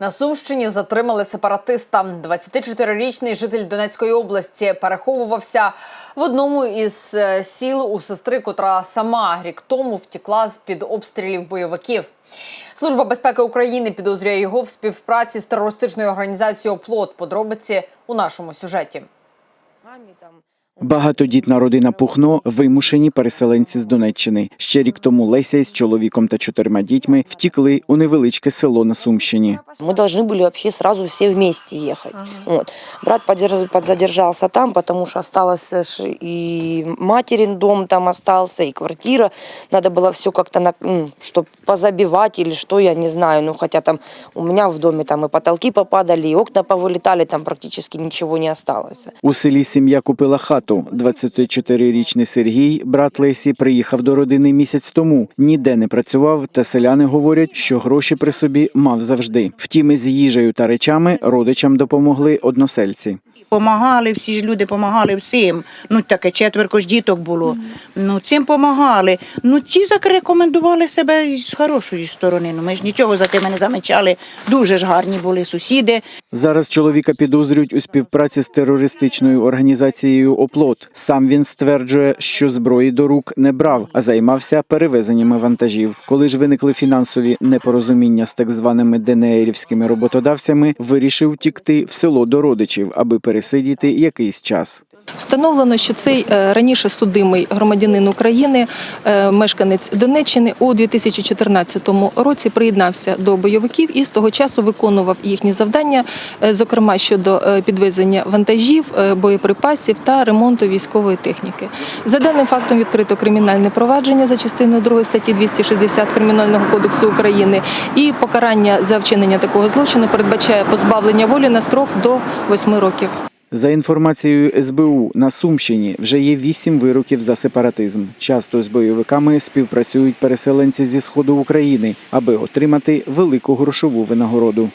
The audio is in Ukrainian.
На Сумщині затримали сепаратиста. 24-річний житель Донецької області переховувався в одному із е, сіл у сестри, котра сама рік тому втікла з під обстрілів бойовиків. Служба безпеки України підозрює його в співпраці з терористичною організацією «Оплот». Подробиці у нашому сюжеті. Багатодітна родина Пухно вимушені переселенці з Донеччини. Ще рік тому Леся із чоловіком та чотирма дітьми втікли у невеличке село на Сумщині. Мы должны были вообще сразу все вместе ехать. Вот. Брат подерж- подзадержался там, потому что осталось э, ш- и материн дом там остался, и квартира. Надо было все как-то, чтобы позабивать или что, я не знаю. Ну, хотя там у меня в доме там и потолки попадали, и окна повылетали, там практически ничего не осталось. У селі сім'я купила хату. 24-річний Сергій, брат Лесі, приїхав до родини місяць тому. Ніде не працював, та селяни говорять, що гроші при собі мав завжди. Втім, із їжею та речами родичам допомогли односельці. Помагали, всі ж люди помагали всім. Ну таке четверко ж діток було. Ну цим помагали. Ну ці зарекомендували себе з хорошої сторони. Ну ми ж нічого за тими не замечали. Дуже ж гарні були сусіди. Зараз чоловіка підозрюють у співпраці з терористичною організацією «Оплот». Сам він стверджує, що зброї до рук не брав, а займався перевезеннями вантажів. Коли ж виникли фінансові непорозуміння з так званими ДНРівськими роботодавцями, вирішив втікти в село до родичів, аби пересидіти якийсь час. Встановлено, що цей е, раніше судимий громадянин України, е, мешканець Донеччини, у 2014 році приєднався до бойовиків і з того часу виконував їхні завдання, е, зокрема щодо підвезення вантажів, боєприпасів та ремонту військової техніки. За даним фактом відкрито кримінальне провадження за частиною 2 статті 260 Кримінального кодексу України і покарання за вчинення такого злочину передбачає позбавлення волі на строк до 8 років. За інформацією СБУ, на Сумщині вже є вісім вироків за сепаратизм. Часто з бойовиками співпрацюють переселенці зі сходу України, аби отримати велику грошову винагороду.